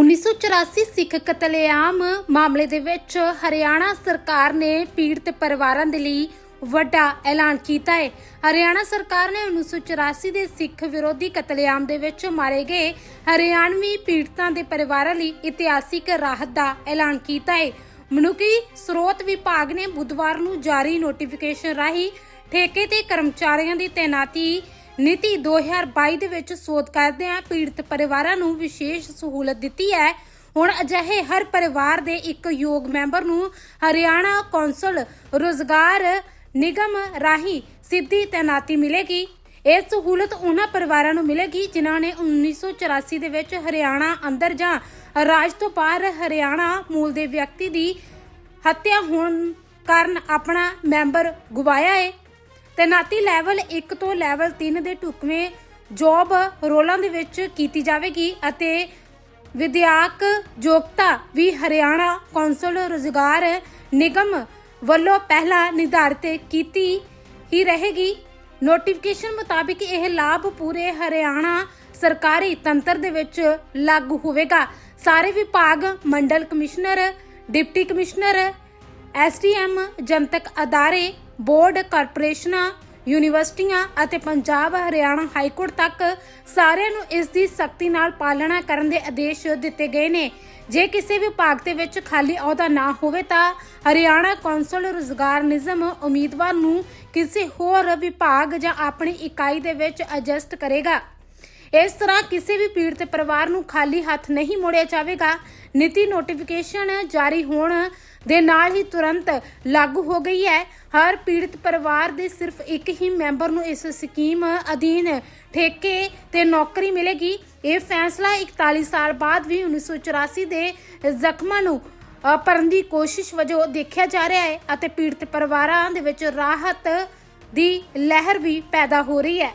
1984 ਸਿੱਖ ਕਤਲੇਆਮ ਮਾਮਲੇ ਦੇ ਵਿੱਚ ਹਰਿਆਣਾ ਸਰਕਾਰ ਨੇ ਪੀੜਤ ਪਰਿਵਾਰਾਂ ਦੇ ਲਈ ਵੱਡਾ ਐਲਾਨ ਕੀਤਾ ਹੈ। ਹਰਿਆਣਾ ਸਰਕਾਰ ਨੇ 1984 ਦੇ ਸਿੱਖ ਵਿਰੋਧੀ ਕਤਲੇਆਮ ਦੇ ਵਿੱਚ ਮਾਰੇ ਗਏ ਹਰਿਆਣਵੀ ਪੀੜਤਾਂ ਦੇ ਪਰਿਵਾਰਾਂ ਲਈ ਇਤਿਹਾਸਿਕ ਰਾਹਤ ਦਾ ਐਲਾਨ ਕੀਤਾ ਹੈ। ਮਨੁੱਖੀ ਸਰੋਤ ਵਿਭਾਗ ਨੇ ਬੁੱਧਵਾਰ ਨੂੰ ਜਾਰੀ ਨੋਟੀਫਿਕੇਸ਼ਨ ਰਾਹੀਂ ਠੇਕੇ ਤੇ ਕਰਮਚਾਰੀਆਂ ਦੀ ਤੈਨਾਤੀ ਨੀਤੀ 2022 ਦੇ ਵਿੱਚ ਸੋਧ ਕਰਦਿਆਂ ਪੀੜਤ ਪਰਿਵਾਰਾਂ ਨੂੰ ਵਿਸ਼ੇਸ਼ ਸਹੂਲਤ ਦਿੱਤੀ ਹੈ। ਹੁਣ ਅਜਿਹੇ ਹਰ ਪਰਿਵਾਰ ਦੇ ਇੱਕ ਯੋਗ ਮੈਂਬਰ ਨੂੰ ਹਰਿਆਣਾ ਕੌਂਸਲ ਰੋਜ਼ਗਾਰ ਨਿਗਮ ਰਾਹੀਂ ਸਿੱਧੀ ਤੈਨਾਤੀ ਮਿਲੇਗੀ। ਇਹ ਸਹੂਲਤ ਉਹਨਾਂ ਪਰਿਵਾਰਾਂ ਨੂੰ ਮਿਲੇਗੀ ਜਿਨ੍ਹਾਂ ਨੇ 1984 ਦੇ ਵਿੱਚ ਹਰਿਆਣਾ ਅੰਦਰ ਜਾਂ ਰਾਜ ਤੋਂ ਬਾਹਰ ਹਰਿਆਣਾ ਮੂਲ ਦੇ ਵਿਅਕਤੀ ਦੀ ਹੱਤਿਆ ਹੋਣ ਕਾਰਨ ਆਪਣਾ ਮੈਂਬਰ ਗਵਾਇਆ ਹੈ। ਤੈਨਾਤੀ ਲੈਵਲ 1 ਤੋਂ ਲੈਵਲ 3 ਦੇ ਢੁਕਵੇਂ ਜੌਬ ਰੋਲਾਂ ਦੇ ਵਿੱਚ ਕੀਤੀ ਜਾਵੇਗੀ ਅਤੇ ਵਿਦਿਆਕ ਯੋਗਤਾ ਵੀ ਹਰਿਆਣਾ ਕੌਂਸਲ ਰੋਜ਼ਗਾਰ ਨਿਗਮ ਵੱਲੋਂ ਪਹਿਲਾਂ ਨਿਰਧਾਰਿਤ ਕੀਤੀ ਹੀ ਰਹੇਗੀ। ਨੋਟੀਫਿਕੇਸ਼ਨ ਮੁਤਾਬਿਕ ਇਹ ਲਾਭ ਪੂਰੇ ਹਰਿਆਣਾ ਸਰਕਾਰੀ ਤੰਤਰ ਦੇ ਵਿੱਚ ਲਾਗੂ ਹੋਵੇਗਾ। ਸਾਰੇ ਵਿਭਾਗ, ਮੰਡਲ ਕਮਿਸ਼ਨਰ, ਡਿਪਟੀ ਕਮਿਸ਼ਨਰ, ਐਸਡੀਐਮ, ਜਨਤਕ ਅਦਾਰੇ ਬੋਰਡ ਕਾਰਪੋਰੇਸ਼ਨਾਂ, ਯੂਨੀਵਰਸਿਟੀਆਂ ਅਤੇ ਪੰਜਾਬ, ਹਰਿਆਣਾ ਹਾਈ ਕੋਰਟ ਤੱਕ ਸਾਰਿਆਂ ਨੂੰ ਇਸ ਦੀ ਸਖਤੀ ਨਾਲ ਪਾਲਣਾ ਕਰਨ ਦੇ ਆਦੇਸ਼ ਦਿੱਤੇ ਗਏ ਨੇ। ਜੇ ਕਿਸੇ ਵਿਭਾਗ ਦੇ ਵਿੱਚ ਖਾਲੀ ਅਹੁਦਾ ਨਾ ਹੋਵੇ ਤਾਂ ਹਰਿਆਣਾ ਕੌਂਸਲ ਰੋਜ਼ਗਾਰ ਨਿਯਮ ਉਮੀਦਵਾਰ ਨੂੰ ਕਿਸੇ ਹੋਰ ਵਿਭਾਗ ਜਾਂ ਆਪਣੀ ਇਕਾਈ ਦੇ ਵਿੱਚ ਐਡਜਸਟ ਕਰੇਗਾ। ਇਸ ਤਰ੍ਹਾਂ ਕਿਸੇ ਵੀ ਪੀੜਤ ਪਰਿਵਾਰ ਨੂੰ ਖਾਲੀ ਹੱਥ ਨਹੀਂ ਮੋੜਿਆ ਜਾਵੇਗਾ। ਨੀਤੀ ਨੋਟੀਫਿਕੇਸ਼ਨ ਜਾਰੀ ਹੋਣ ਦੇ ਨਾਲ ਹੀ ਤੁਰੰਤ ਲਾਗੂ ਹੋ ਗਈ ਹੈ। ਹਰ ਪੀੜਤ ਪਰਿਵਾਰ ਦੇ ਸਿਰਫ ਇੱਕ ਹੀ ਮੈਂਬਰ ਨੂੰ ਇਸ ਸਕੀਮ ਅਧੀਨ ਠੇਕੇ ਤੇ ਨੌਕਰੀ ਮਿਲੇਗੀ। ਇਹ ਫੈਸਲਾ 41 ਸਾਲ ਬਾਅਦ ਵੀ 1984 ਦੇ ਜ਼ਖਮਾਂ ਨੂੰ ਭਰਨ ਦੀ ਕੋਸ਼ਿਸ਼ ਵਜੋਂ ਦੇਖਿਆ ਜਾ ਰਿਹਾ ਹੈ ਅਤੇ ਪੀੜਤ ਪਰਿਵਾਰਾਂ ਦੇ ਵਿੱਚ ਰਾਹਤ ਦੀ ਲਹਿਰ ਵੀ ਪੈਦਾ ਹੋ ਰਹੀ ਹੈ।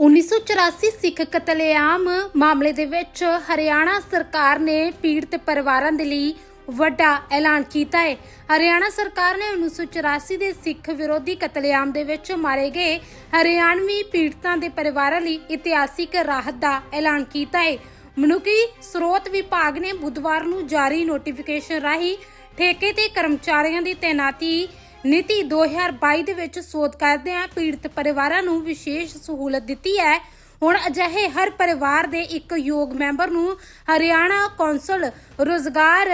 1984 ਸਿੱਖ ਕਤਲੇਆਮ ਮਾਮਲੇ ਦੇ ਵਿੱਚ ਹਰਿਆਣਾ ਸਰਕਾਰ ਨੇ ਪੀੜਤ ਪਰਿਵਾਰਾਂ ਦੇ ਲਈ ਵੱਡਾ ਐਲਾਨ ਕੀਤਾ ਹੈ। ਹਰਿਆਣਾ ਸਰਕਾਰ ਨੇ 1984 ਦੇ ਸਿੱਖ ਵਿਰੋਧੀ ਕਤਲੇਆਮ ਦੇ ਵਿੱਚ ਮਾਰੇ ਗਏ ਹਰਿਆਣਵੀ ਪੀੜਤਾਂ ਦੇ ਪਰਿਵਾਰਾਂ ਲਈ ਇਤਿਹਾਸਿਕ ਰਾਹਤ ਦਾ ਐਲਾਨ ਕੀਤਾ ਹੈ। ਮਨੁੱਖੀ ਸਰੋਤ ਵਿਭਾਗ ਨੇ ਬੁੱਧਵਾਰ ਨੂੰ ਜਾਰੀ ਨੋਟੀਫਿਕੇਸ਼ਨ ਰਾਹੀਂ ਠੇਕੇ ਤੇ ਕਰਮਚਾਰੀਆਂ ਦੀ ਤੈਨਾਤੀ ਨੀਤੀ 2022 ਦੇ ਵਿੱਚ ਸੋਧ ਕਰਦਿਆਂ ਪੀੜਤ ਪਰਿਵਾਰਾਂ ਨੂੰ ਵਿਸ਼ੇਸ਼ ਸਹੂਲਤ ਦਿੱਤੀ ਹੈ। ਹੁਣ ਅਜਿਹੇ ਹਰ ਪਰਿਵਾਰ ਦੇ ਇੱਕ ਯੋਗ ਮੈਂਬਰ ਨੂੰ ਹਰਿਆਣਾ ਕੌਂਸਲ ਰੋਜ਼ਗਾਰ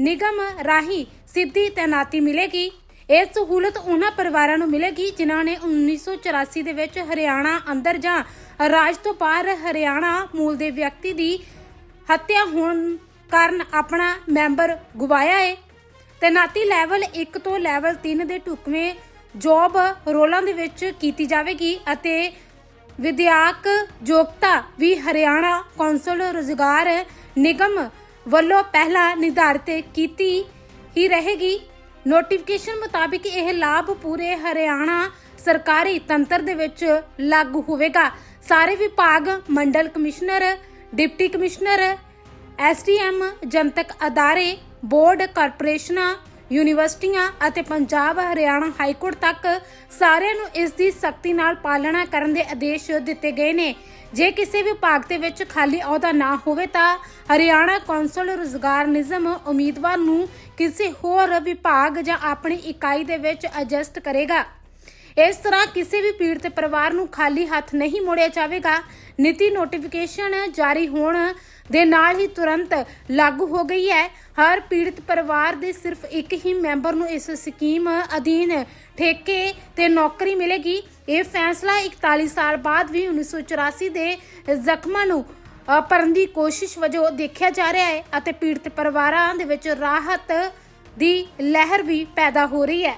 ਨਿਗਮ ਰਾਹੀਂ ਸਿੱਧੀ ਤੈਨਾਤੀ ਮਿਲੇਗੀ। ਇਹ ਸਹੂਲਤ ਉਹਨਾਂ ਪਰਿਵਾਰਾਂ ਨੂੰ ਮਿਲੇਗੀ ਜਿਨ੍ਹਾਂ ਨੇ 1984 ਦੇ ਵਿੱਚ ਹਰਿਆਣਾ ਅੰਦਰ ਜਾਂ ਰਾਜ ਤੋਂ ਬਾਹਰ ਹਰਿਆਣਾ ਮੂਲ ਦੇ ਵਿਅਕਤੀ ਦੀ ਹੱਤਿਆ ਹੋਣ ਕਾਰਨ ਆਪਣਾ ਮੈਂਬਰ ਗਵਾਇਆ ਹੈ। ਤੈਨਾਤੀ ਲੈਵਲ 1 ਤੋਂ ਲੈਵਲ 3 ਦੇ ਢੁਕਵੇਂ ਜੌਬ ਰੋਲਾਂ ਦੇ ਵਿੱਚ ਕੀਤੀ ਜਾਵੇਗੀ ਅਤੇ ਵਿਦਿਆਕ ਯੋਗਤਾ ਵੀ ਹਰਿਆਣਾ ਕੌਂਸਲ ਰੋਜ਼ਗਾਰ ਨਿਗਮ ਵੱਲੋਂ ਪਹਿਲਾਂ ਨਿਰਧਾਰਿਤ ਕੀਤੀ ਹੀ ਰਹੇਗੀ। ਨੋਟੀਫਿਕੇਸ਼ਨ ਮੁਤਾਬਿਕ ਇਹ ਲਾਭ ਪੂਰੇ ਹਰਿਆਣਾ ਸਰਕਾਰੀ ਤੰਤਰ ਦੇ ਵਿੱਚ ਲਾਗੂ ਹੋਵੇਗਾ। ਸਾਰੇ ਵਿਭਾਗ, ਮੰਡਲ ਕਮਿਸ਼ਨਰ, ਡਿਪਟੀ ਕਮਿਸ਼ਨਰ, ਐਸਡੀਐਮ, ਜਨਤਕ ਅਦਾਰੇ ਬੋਰਡ ਕਾਰਪੋਰੇਸ਼ਨਾਂ, ਯੂਨੀਵਰਸਿਟੀਆਂ ਅਤੇ ਪੰਜਾਬ, ਹਰਿਆਣਾ ਹਾਈ ਕੋਰਟ ਤੱਕ ਸਾਰਿਆਂ ਨੂੰ ਇਸ ਦੀ ਸਖਤੀ ਨਾਲ ਪਾਲਣਾ ਕਰਨ ਦੇ ਆਦੇਸ਼ ਦਿੱਤੇ ਗਏ ਨੇ। ਜੇ ਕਿਸੇ ਵਿਭਾਗ ਦੇ ਵਿੱਚ ਖਾਲੀ ਅਹੁਦਾ ਨਾ ਹੋਵੇ ਤਾਂ ਹਰਿਆਣਾ ਕੌਂਸਲ ਰੋਜ਼ਗਾਰ ਨਿਯਮ ਉਮੀਦਵਾਰ ਨੂੰ ਕਿਸੇ ਹੋਰ ਵਿਭਾਗ ਜਾਂ ਆਪਣੀ ਇਕਾਈ ਦੇ ਵਿੱਚ ਐਡਜਸਟ ਕਰੇਗਾ। ਇਸ ਤਰ੍ਹਾਂ ਕਿਸੇ ਵੀ ਪੀੜਤ ਪਰਿਵਾਰ ਨੂੰ ਖਾਲੀ ਹੱਥ ਨਹੀਂ ਮੋੜਿਆ ਜਾਵੇਗਾ। ਨੀਤੀ ਨੋਟੀਫਿਕੇਸ਼ਨ ਜਾਰੀ ਹੋਣ ਦੇ ਨਾਲ ਹੀ ਤੁਰੰਤ ਲਾਗੂ ਹੋ ਗਈ ਹੈ। ਹਰ ਪੀੜਤ ਪਰਿਵਾਰ ਦੇ ਸਿਰਫ ਇੱਕ ਹੀ ਮੈਂਬਰ ਨੂੰ ਇਸ ਸਕੀਮ ਅਧੀਨ ਠੇਕੇ ਤੇ ਨੌਕਰੀ ਮਿਲੇਗੀ। ਇਹ ਫੈਸਲਾ 41 ਸਾਲ ਬਾਅਦ ਵੀ 1984 ਦੇ ਜ਼ਖਮਾਂ ਨੂੰ ਭਰਨ ਦੀ ਕੋਸ਼ਿਸ਼ ਵਜੋਂ ਦੇਖਿਆ ਜਾ ਰਿਹਾ ਹੈ ਅਤੇ ਪੀੜਤ ਪਰਿਵਾਰਾਂ ਦੇ ਵਿੱਚ ਰਾਹਤ ਦੀ ਲਹਿਰ ਵੀ ਪੈਦਾ ਹੋ ਰਹੀ ਹੈ।